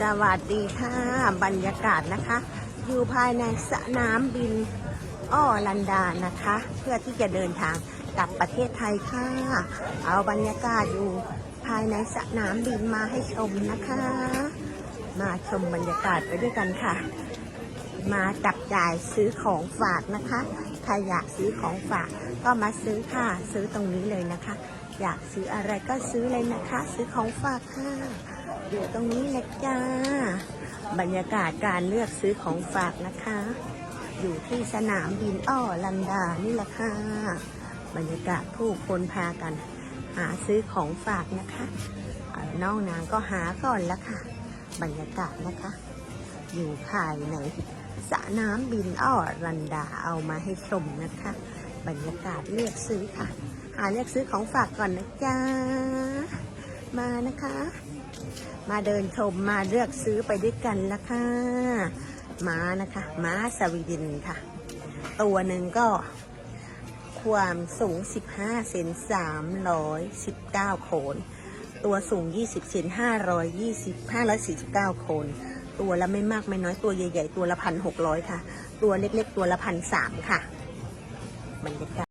สวัสดีค่ะบรรยากาศนะคะ อยู่ภายในสนามบินอ้อลันดานะคะ เพื่อที่จะเดินทางกลับประเทศไทยค่ะ เอาบรรยากาศอยู่ภายในสนามบินมาให้ชมนะคะ มาชมบรรยากาศไปด้วยกันค่ะ มาจับจ่ายซื้อของฝากนะคะใครอยากซื้อของฝากก็มาซื้อค่ะ ซื้อตรงนี้เลยนะคะ อยากซื้ออะไรก็ซื้อเลยนะคะ ซื้อของฝากค่ะ อยู่ตรงนี้นะจ้า บรรยากาศการเลือกซื้อของฝากนะคะ อยู่ที่สนามบินอ้อลันดานี่แหละค่ะ บรรยากาศผู้คนพากัน หาซื้อของฝากนะคะน้องนางก็หาก่อนละค่ะ บรรยากาศนะคะ อยู่ภายในสระนามบินอ้อรันดาเอามาให้ชมนะคะ บรรยากาศเลือกซื้อค่ะ หาเลือกซื้อของฝากก่อนนะจ๊ะมานะคะ มาเดินชมมาเลือกซื้อไปด้วยกันละค่ะม้านะคะม้าสวีดินค่ะ ตัวหนึ่งก็ความสูง 15 เซน319โคนตัวสูง 20 เซน520 549โคนตัวละไม่มากไม่น้อยตัวใหญ่ ๆ ตัวละพันหกร้อยค่ะ ตัวเล็ก ๆ ตัวละพันสามค่ะบรรยากาศ